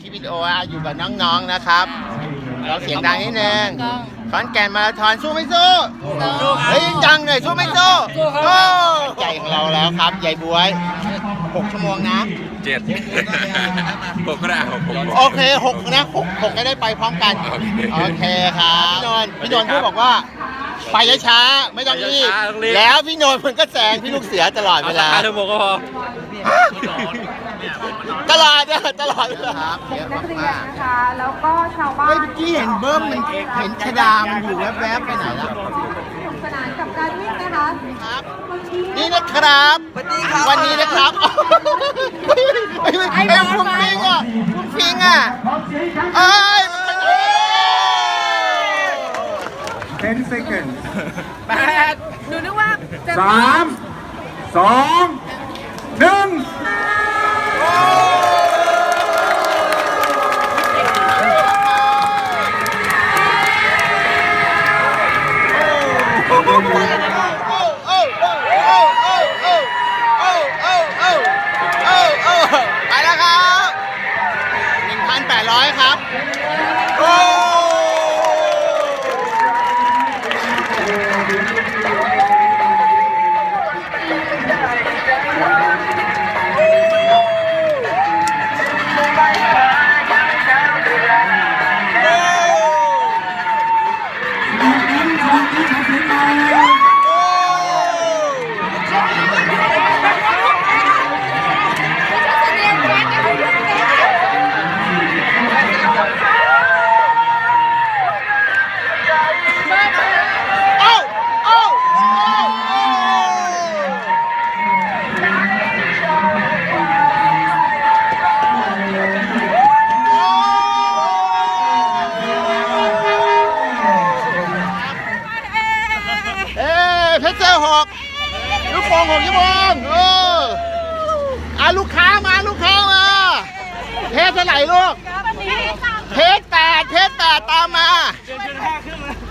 คลิปวิดีโออะอยู่กับน้องๆนะครับ เราเสียงดังนิดนึงขอนแก่นมาราธอนสู้ไม่สู้เฮ้ยจังเลยสู้ไม่สู้โอ้ใหญ่ของเราแล้วครับใหญ่บวยหกชั่วโมงนะ เจ็ดผมก็ได้ผมผมโอเคหกนะหกหกก็ได้ไปพร้อมกัน โอเคครับพี่นนท์พี่นนท์พูดบอกว่าไปช้าๆไม่ต้องรีบแล้วพี่นนท์มันก็แซงพี่ลูกเสือตลอดเวลาเทอร์โบก็พอ ตลาดนี่ตลาดครับนักเรียนนะคะ แล้วก็ชาวบ้านเมื่อกี้เห็นเบิ้มมันเห็นชะดา มันอยู่แวบๆไปไหนล่ะ สนุกสนานกับการวิ่งนะคะครับวับนี่นะครับ วันนี้นะครับไอ้ไอ้ยคุณพิงอะคุณพิงอะไอ้ยมันไปไหน10 seconds หนูนึกว่าจะ3 2 1 1,800ครับ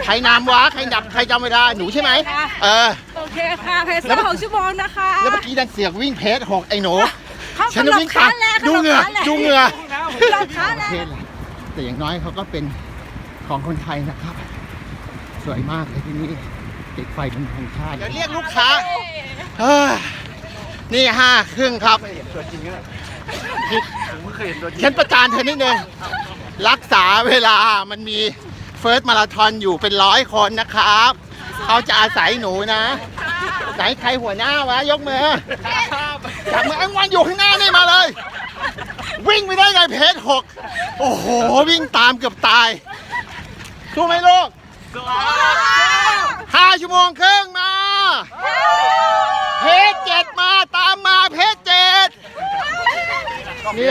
ใครนำวะใครดับใครจำไม่ได้หนูใช่ไหมเออโอเคค่ะเพจเซอร์หกชั่วโมงนะคะแล้วเมื่อกี้ดันเสียงวิ่งเพชรหกไอ้หนูเขาฉันจะวิ่งตามขนมค้าแลกดูเหงื่อขนมค้าแลกดูเหงื่อขนมค้าแลกเพศแหละแต่อย่างน้อยเขาก็เป็นของคนไทยนะครับ สวยมากเลยที่นี่ติดไฟเป็นธงชาติเดี๋ยวเรียกลูกค้าเฮ้ยนี่ห้าครึ่งครับฉันประจานเธอนิดนึงรักษาเวลามันมี เฟิร์สมาราธอนอยู่เป็นร้อยคนนะครับ เขาจะอาศัยหนูนะ ไหนใครหัวหน้าวะ ยกมือจับมือไอ้วันอยู่ข้างหน้านี่มาเลย วิ่งไปได้ไงเพจหกโอ้โห วิ่งตามเกือบตายสู้ไหมลูกห้าชั่วโมงครึ่งมา เพจเจ็ดมาตามมาเพจเจ็ด นี่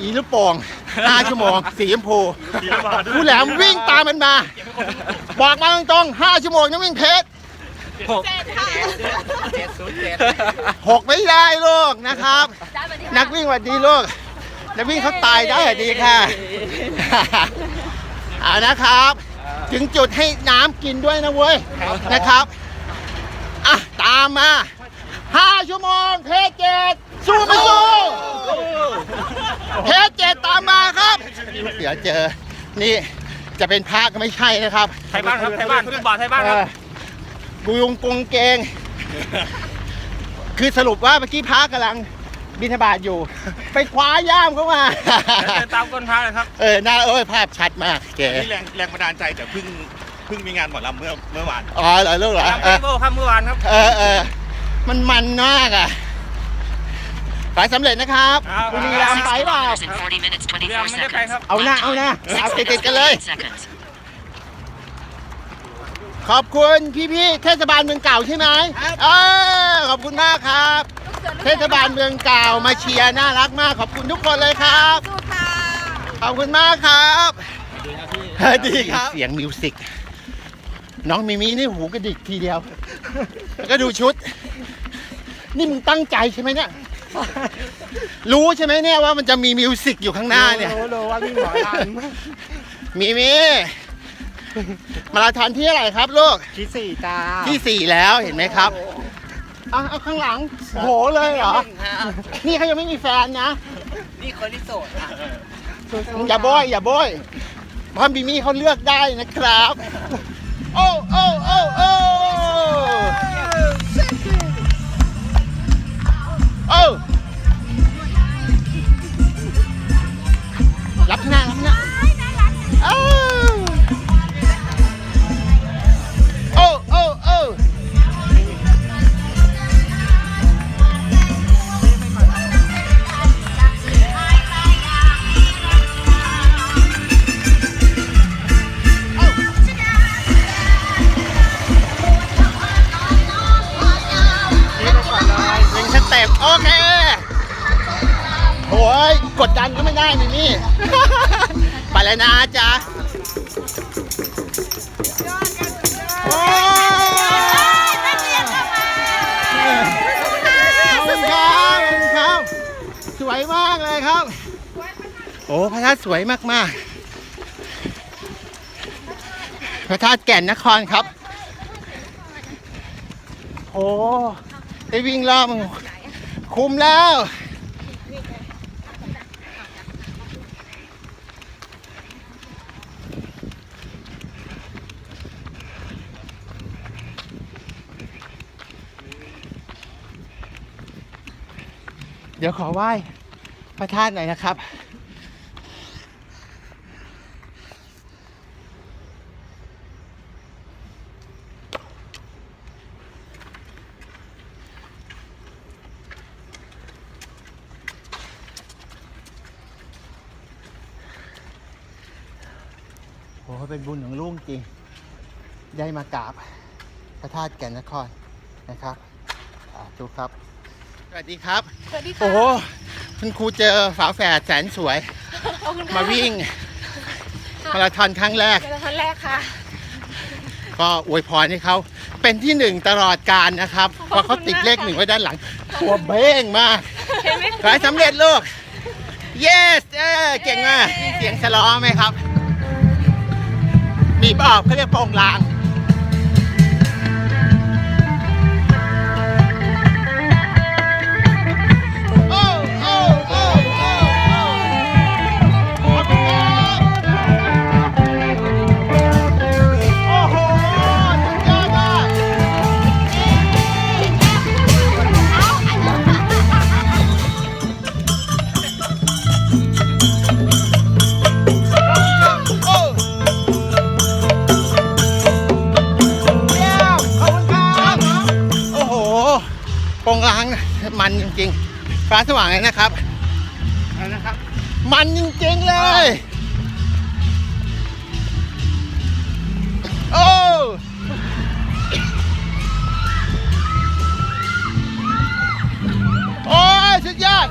อีลูกโป่งห้าชั่วโมงสีชมพูผู้แหลมวิ่งตามมันมา บอกมาตรงๆห้าชั่วโมงยังวิ่งเพจหกไม่ได้ลูกนะครับ นักวิ่งหวัดดีลูกนักวิ่งเขาตายได้หวัดดีค่ะเอานะครับ ถึงจุดให้น้ำกินด้วยนะเว้ยนะครับอะตามมา ห้าชั่วโมงเพจเจ็ดสู้ไม่สู้เพจเจ็ดตามมาครับเดี๋ยวเจอ นี่จะเป็นพระก็ไม่ใช่นะครับไทยบ้านครับไทยบ้านฟุตบอลไทยบ้านครับเออกูยุงกงเกง คือสรุปว่าเมื่อกี้พระกำลังบินบาตอยู่ ไปคว้าย่ามเข้ามาเดินตามก้นพาเลยครับเออน่าเอ้ยภาพชัดมากเก๋นี่แรงแรงบันดาลใจแต่เพิ่งเพิ่งมีงานหมอลำเมื่อเมื่อวาน อ๋อเหรอลูกเหรอตามเอเออโก้ครับเมื่อวานครับ เออเออ มันมันมากอะไปสำเร็จนะครับครับ บุรีรัมย์ไปเปล่า in 40 minutes, เรือ24ไม่ได้ไปครับ seconds. เอาหน้าเอาหน้าเอาติดๆกันเลย15 seconds. ขอบคุณพี่ๆเทศบาลเมืองเก่าใช่ไหมเออขอบคุณมากครับ เทศบาลเมืองเก่ามาเชียร์น่ารักมาก ขอบคุณทุกคนเลยครับ สู้ค่ะ ขอบคุณมากครับดีครับ เสียงมิวสิก น้องมิมินี่หูกระดิกทีเดียว แล้วก็ดูชุด นี่มึงตั้งใจใช่ไหมเนี่ย รู้ใช่ไหมเนี่ยว่ามันจะมีมิวสิกอยู่ข้างหน้าเนี่ย รู้รู้ว่าวิ่งหมอลมีมี มาราธอนที่เท่าไหร่ครับลูกำที่สี่จ้าที่สี่แล้วเห็นไหมครับเอาเอาข้างหลังโอ้โหเลยเหรอ นี่เขายังไม่มีแฟนนะ นี่คนที่โสดค่ะอย่าโบยอย่าโบยเพราะบีมี่เขาเลือกได้นะครับ โอ้โอ้โอ้โอ้ โอ้รับห สวยมากเลยครับ โอ้พระธาตุสวยมากๆ พระธาตุแก่นนครครับ โอ้ได้วิ่งรอบคุ้มแล้ว เดี๋ยวขอไหว้พระธาตุหน่อยนะครับโอ้เป็นบุญของลุงจริง ได้มากราบพระธาตุแก่นนครนะครับสาธุครับ สวัสดีครับ สวัสดีโอ้ค่ะโหคุณครูเจอฝาแฝดแสนสวย ขอบคุณค่ะมาวิ่งมาราธอนครั้งแรก เป็นครั้งแรกค่ะ ก็อวยพรให้เขาเป็นที่หนึ่งตลอดการนะครับเพขอบคุณราะเขาติดเลขมากค่ะหนึ่งไว้ด้านหลังตัวเบ้งมากเห็นไหมขอให้สำเร็จลูก yes เออเก่งมากมีเสียงสล้อไหมครับมีเปล่าเขาเรียกโปร่งลาง มันจริงๆ ฟ้าสว่างเลยนะครับ อะไรนะครับ มันจริงๆเลย โอ้ โอ้ยสุดยอด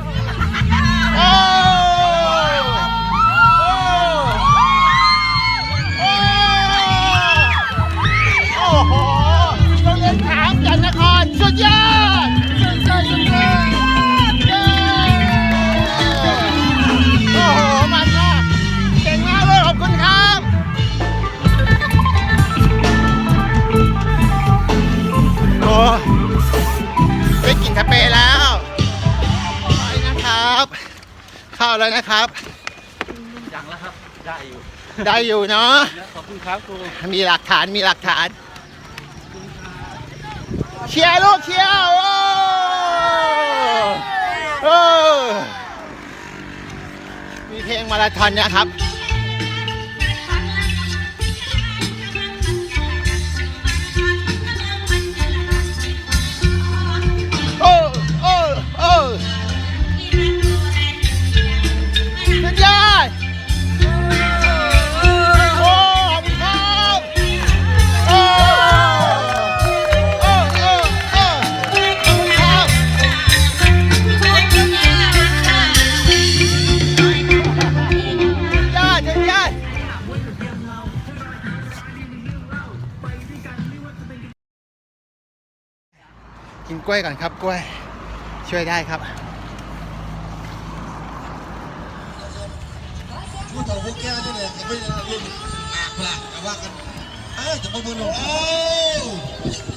โอ้ แล้วนะครับ ยังแล้วครับ ได้อยู่ ได้อยู่เนาะ ขอบคุณครับครูมีหลักฐาน มีหลักฐาน เชียร์ลูกเชียร์ โอ้โอ้มีเพลงมาราธอนนะครับโอ้โอ้โอ้ วยก่อนครับกล้วยช่วยได้ครับพูดต่อพวกแก้วนี่เลยไม่ได้รุ่นอะพละแต่ว่ากันเออจะประเมินหรอกเอ้า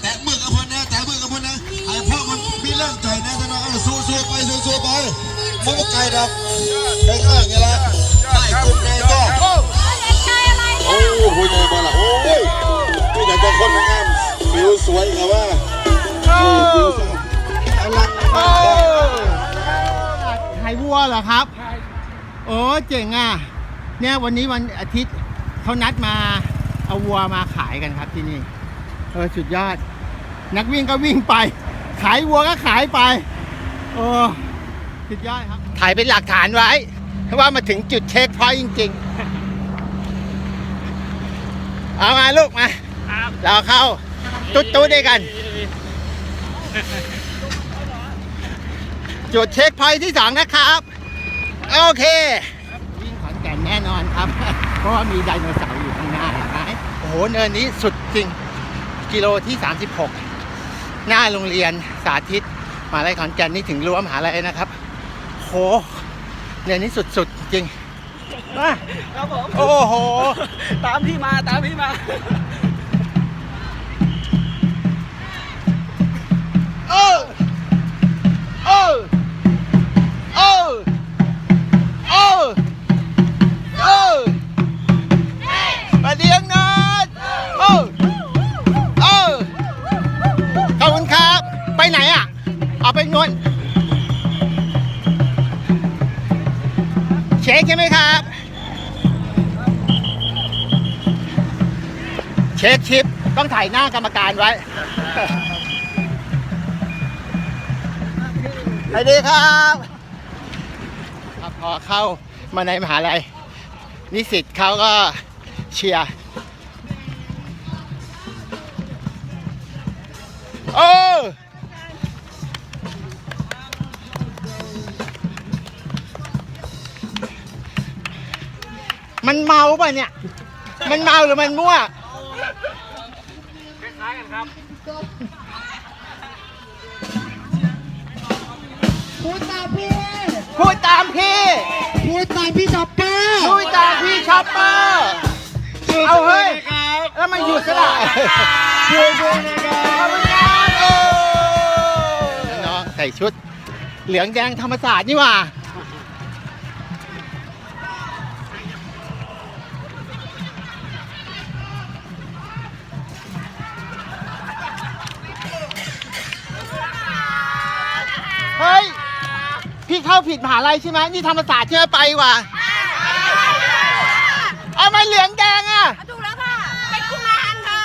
แตะมือกับพนนะแตะมือกับพนนะไอ้พ่อมันมีเรื่องใจนะท่านนะเออสู้สู้ไปสู้สู้ไปมันก็ไกลดับไกลข้างอย่างนี้ละได้คุณแม่ก็โอ้โอ้คุยเลยบอลล่ะโอ้ยนี่แต่จะคนงามผิวสวยครับว่าผิวสวยอลัง โอ้ขายวัวเหรอครับ โอ้เจ๋งอะ เนี่ยวันนี้วันอาทิตย์เขานัดมาเอาวัวมาขายกันครับที่นี่เออสุดยอด นักวิ่งก็วิ่งไป ขายวัวก็ขายไปโอ้สุดยอดครับถ่ายเป็นหลักฐานไว้เพราะว่ามาถึงจุดเช็คพอยต์จริง ๆ เอามาลูกมา เราเข้า ตุ๊ดตุ๊ดด้วยกัน จุดเช็คพอยต์ที่สองนะครับ โอเค วิ่งขอนแก่นแน่นอนครับ เพราะว่ามีไดโนเสาร์อยู่ข้างหน้าเห็นไหมโอ้โหเนินนี้สุดจริง กิโลที่ 36 หน้าโรงเรียนสาธิตมหาลัยขอนแก่นนี่ถึงรั้วมหาลัยนะครับ โหเนินนี้สุดๆจริงมาครับผม โอ้โห ตามพี่มาตามพี่มา เออเออเออเออเออมาเดียงนัดเออเออขอบคุณครับ ไปไหนอะ เอาไปนวลเช็คใช่ไหมครับ เช็คชิปต้องถ่ายหน้ากรรมการไว้ สวัสดีครับครับ พอเข้ามาในมหาลัยนิสิตเขาก็เชียร์โอ้มันเมาป่ะเนี่ย มันเมาหรือมันมั่วคล้ายๆกันครับ พูดตามพี่พูดตามพี่ช็อปเปอร์พูดตามพี่ช็อปเปอร์เอาเฮ้ยแล้วมันหยุดซะละช่วยด้วยนะครับน้องใส่ชุด เหลืองแดงธรรมศาสตร์นี่หว่า พี่เข้าผิดมหาลัยใช่ไหมนี่ธรรมศาสตร์ใช่ไหมไปว่ะเอามาเหลืองแดงอะถูกแล้วค่ะ เป็นกุมารค่ะ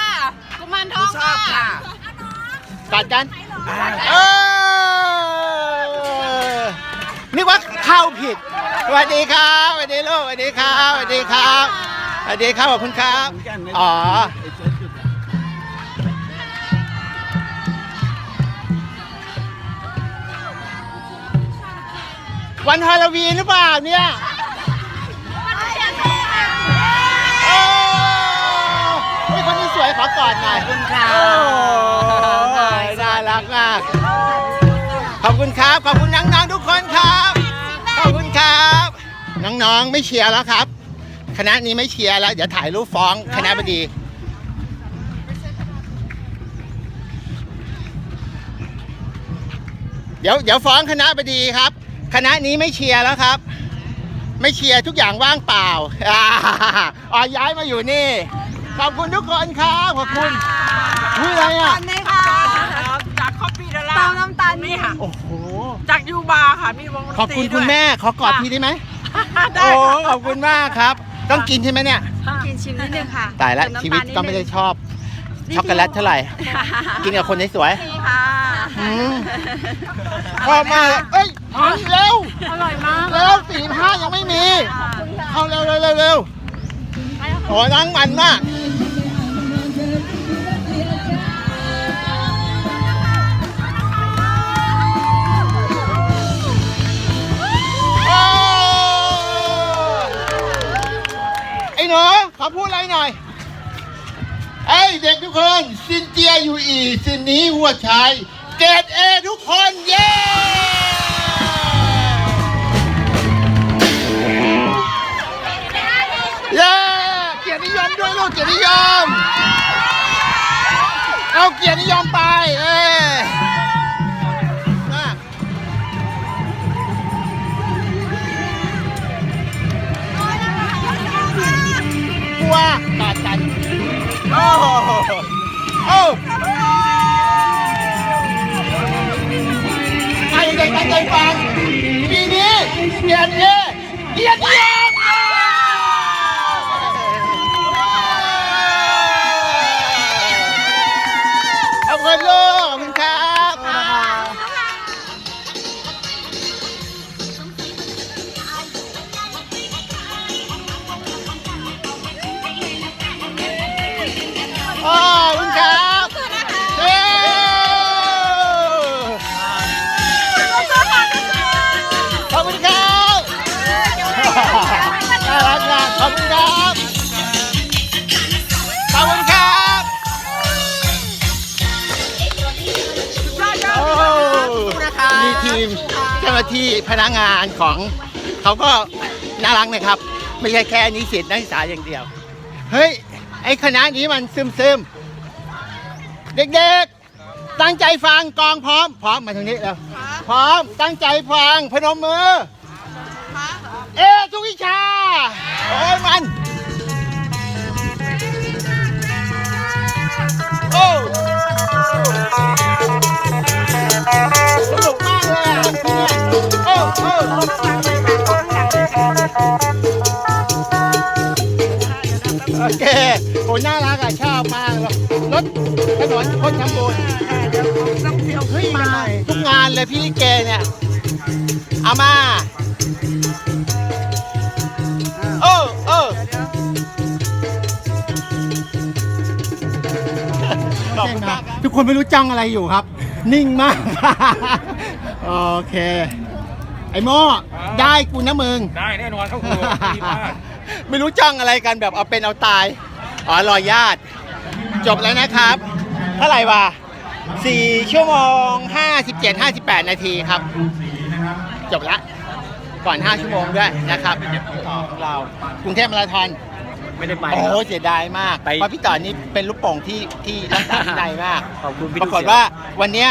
กุมารทองค่ะตัดกันเออนึกว่าเข้าผิดสวัสดีครับสวัสดีลูกสวัสดีครับสวัสดีครับสวัสดีครับขอบคุณครับ อ๋อ วันฮาโลวีนหรือเปล่าเนี่ยโอ้เฮ้ยคนนี้สวยขอกอดหน่อยคุณค่ะโอ้ยน่ารักมาก ขอบคุณครับ ขอบคุณน้องๆทุกคนครับ ขอบคุณครับ น้องๆไม่เชียร์แล้วครับ คณะนี้ไม่เชียร์แล้ว เดี๋ยวถ่ายรูปฟ้องคณะบดี เดี๋ยวเดี๋ยวฟ้องคณะบดีครับ คณะนี้ไม่เชียร์แล้วครับ ไม่เชียร์ทุกอย่างว่างเปล่าอ่าอ๋อย้ายมาอยู่นี่ ขอบคุณทุกคนครับขอบคุณนี่อะไรอะ นี่ค่ะจากคอปปี้ดอลลาเตาร์น้ำตาลนี่ค่ะโอ้โหจากยูบาร์ค่ะมีวงดนตรีขอบคุณคุณแม่ขอกอดทีได้ไหมได้โอ้ค่ะขอบคุณมากครับ ต้องกินใช่ไหมเนี่ย กินชิมนิดนึงค่ะตายแล้วเติน้ำชีวิตาลก็ไม่ได้นินึงชอบ ช็อกโกแลตเท่าไหร่ กินกับคนสวยค่ะอืมๆชอบมากเลยเอ้ยเอาเร็วอร่อยมากเร็วสี่ห้ายังไม่มี เอาเร็วเร็วเร็วเร็วโอ้นั่งมันมากโอ้ไอ้หนูขอพูดอะไรหน่อย เอ้ยเด็กทุกคน ซินเจียอยู่อี ซินนี้หัวชายเกรดเอทุกคนเย้ เกียรติเอเยียรติเย่เอาเงินเลย ที่พนักงานของเขาก็น่ารักนะครับ ไม่ใช่แค่นิสิตนักศึกษาอย่างเดียว เฮ้ย ไอคณะนี้มันซึมซึมๆเด็กๆ ตั้งใจฟังกองพร้อม พร้อมมาทางนี้แล้วพร้อมตั้งใจฟังพนมมือ เอะทุกวิชา โอ้ยมัน โอ้ โอ้โอเคโหน่ารักอะชอบมากเลยรถถนนคนทำบุญเฮ้ยมาทุกงานเลยพี่ลิเกเนี่ย เอามา โอ้โอ้ขอบคุณครับทุกคนไม่รู้จ้องอะไรอยู่ครับ นิ่งมาก โอเค ไอ้โม่ได้กูนะมึง ได้แน่นอนครับครูดีมากไม่รู้จ้องอะไรกันแบบเอาเป็นเอาตาย อ๋อรอญาติ จบแล้วนะครับ เท่าไหร่วะ4ชั่วโมง57 58นาทีครับ จบละ ก่อน5ชั่วโมงด้วยนะครับของเรากรุงเทพมาราธอน ไม่ได้ไปโอ้โหเสียดายมากไปเพราะพี่ต่อนี่เป็นลูกโป่งที่ที่รักษาวินัยมาก ขอบคุณพี่ปรากฏว่าวันเนี้ย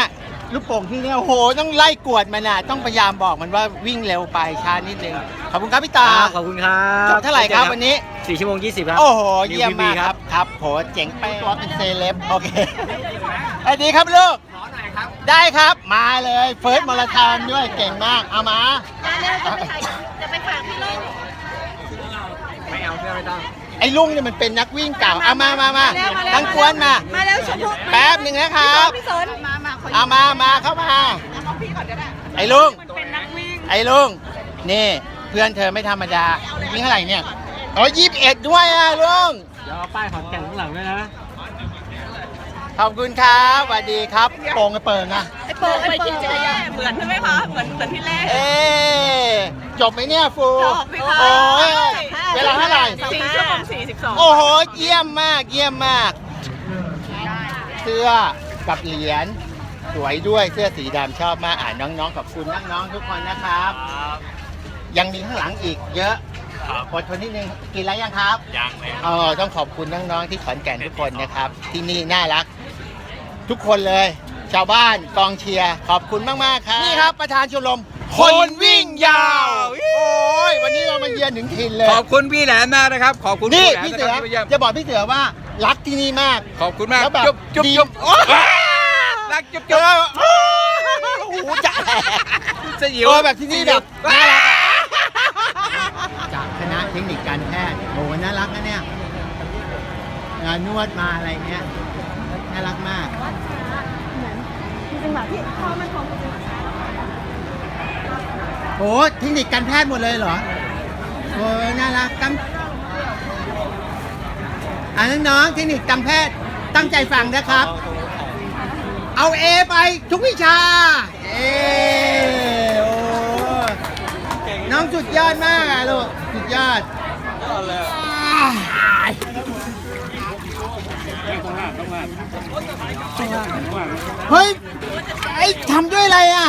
ลูกโป่งที่เนี่ยโอ้โหต้องไล่กวดมันน่ะต้องพยายามบอกมันว่าวิ่งเร็วไปช้านิดนึงขอบคุณครับพี่ต่อครับขอบคุณครับจบเท่าไหร่ครับวันนี้สี่ชั่วโมงยี่สิบครับ โอ้โหนิวเยี่ยม PB มากครับ ครับโหเจ๋งไปตัวเป็นเซเลบโอเคสวัสดีครับลูกได้ครับมาเลยเฟิร์สมาราธอนด้วยเก่งมากเอามา จะไปฝากพี่ลุง ไม่เอาเพื่อนไม่ต้ องไอ้ลุงเนี่ยมันเป็นนักวิ่งเก่าเอามามามาตั้งกวนมา มาแล้วชมพูแป๊บหนึ่งนะครับพี่สนมามาขอเอามามาเข้ามาเอาพี่ก่อนก็ได้ไอ้ลุงเป็นนักวิ่งไอ้ลุงนี่เพื่อนเธอไม่ธรรมดาวิ่งเท่าไหร่เนี่ยอ๋อยี่สิบเอ็ดด้วยอะลุงเดี๋ยวเอาป้ายขอนแก่นข้างหลังด้วยนะขอบคุณครับสวัสดีครับโป่งกระเปิงอะไอ้โป่งไอ้โป่งเหมือนใช่ไหมคะเหมือนเหมือนที่แรกเอ๊ะ จบไหมเนี่ยฟูจบสิคะโอ้ยเวลาเท่าไหร่สี่ชั่วโมงสี่สิบสองโอ้โห เยี่ยมมาก เยี่ยมมาก เสื้อกับเหรียญสวยด้วยเสื้อสีดำชอบมากอ่านน้องๆขอบคุณน้องๆทุกคนนะครับ ยังมีข้างหลังอีกเยอะอดทนนิดนึงกินแล้วยังครับยังเลยเออต้องขอบคุณน้องๆที่ขอนแก่นทุกคนนะครับ ที่นี่น่ารัก ทุกคนเลย ชาวบ้านกองเชียร์ขอบคุณมากๆครับนี่ครับประธานชมรม คนวิ่งยาว โอ้ยวันนี้เรามาเยือนถึงถิ่นเลย ขอบคุณพี่แหลมมากนะครับ ขอบคุณนี่ครูแหลมพี่นะเสืคอรับที่มาเยี่ยมจะบอกพี่เสือว่ารักที่นี่มาก ขอบคุณมาก แล้วแบบจุ๊บจุ๊บดี จุ๊บโอ๊ยรักจุ๊บเจจุ๊บอโอ้โหจะแหลกสยิวเออแบบที่นี่แบบน่ารักอะจากคณะเทคนิคการแพทย์โอ้โหน่ารักนะเนี่ยงานนวดมาอะไรเงี้ยน่ารักมากโอ้ เทคนิคการแพทย์หมดเลยเหรอ โอ้ยน่ารักตั้งอ่าน้องๆเทคนิคการแพทย์ตั้งใจฟังนะครับ เอาเอไปทุกวิชา เอโอ้น้องสุดยอดมากอะลูกสุดยอดเฮ้ยไอ้ทำด้วยอะไรอะ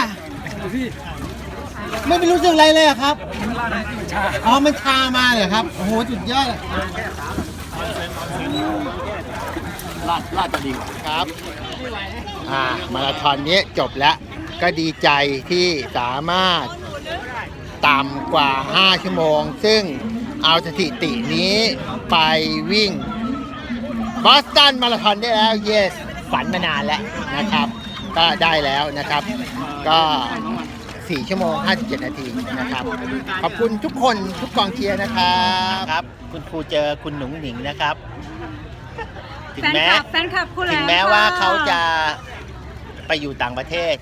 ไม่เป็นรู้สึกอะไรเลยอครับอ๋อมันชามาเลยครับโอ้โหสุดยอดลาดลาดจะดีกว่าครับอ่ามาราธอนนี้จบแล้ว ก็ดีใจที่สามารถต่ำกว่า 5 ชั่วโมง ซึ่งเอาสถิตินี้ไปวิ่งบอสตันมาราธอนได้แล้ว yes ฝันมานานแล้วนะครับ ก็ได้แล้วนะครับ ก็ 4 ชั่วโมง 57 นาทีนะครับ ขอบคุณทุกคนทุกกองเชียร์นะครับครับ คุณครูเจอคุณหนุ่งหนิงนะครับ ถึงแฟนแม้คลับแฟนคลับคุณแหลถึงมแม้ว่าค่ะเขาจะไปอยู่ต่างประเทศ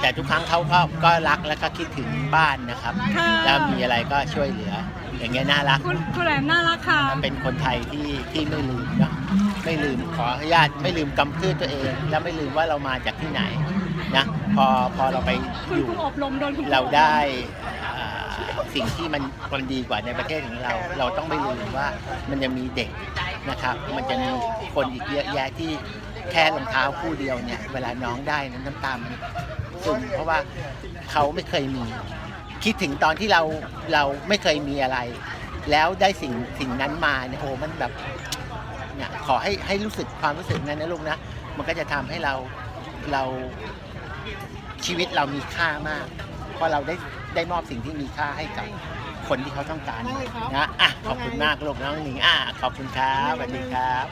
แต่ทุกครั้งเขาก็ก็รักและก็คิดถึงบ้านนะครับค่ะ แล้วมีอะไรก็ช่วยเหลือ อย่างเงี้ยน่ารัก คุณคุณแหลมน่ารักค่ะ เป็นคนไทยที่ที่ไม่ลืมเนาะไม่ลืมขออนุญาตไม่ลืมกำพืชตัวเอง แล้วไม่ลืมว่าเรามาจากที่ไหน นะพอพอเราไปคุณอยู่ ครูอบรมโดนคุณค เราอบมได้อ่าสิ่งที่มันมันดีกว่าในประเทศของเรา เราต้องไม่ลืมว่ามันยังมีเด็กนะครับ มันจะมีคนอีกเยอะแยะที่แค่รองเท้าคู่เดียวเนี่ย เวลาน้องได้นั้นน้ำตามันซึมเพราะว่าเขาไม่เคยมี คิดถึงตอนที่เราเราไม่เคยมีอะไร แล้วได้สิ่งสิ่งนั้นมาเนี่ยโอ้มันแบบ เนี่ยขอให้ให้รู้สึกความรู้สึกนั้นนะลูกนะ มันก็จะทำให้เราเรา ชีวิตเรามีค่ามาก เพราะเราได้ได้มอบสิ่งที่มีค่าให้กับคนที่เขาต้องการนะอะขอบคุณมากลูกน้องหนิงอะขอบคุณครับสวัสดีครับ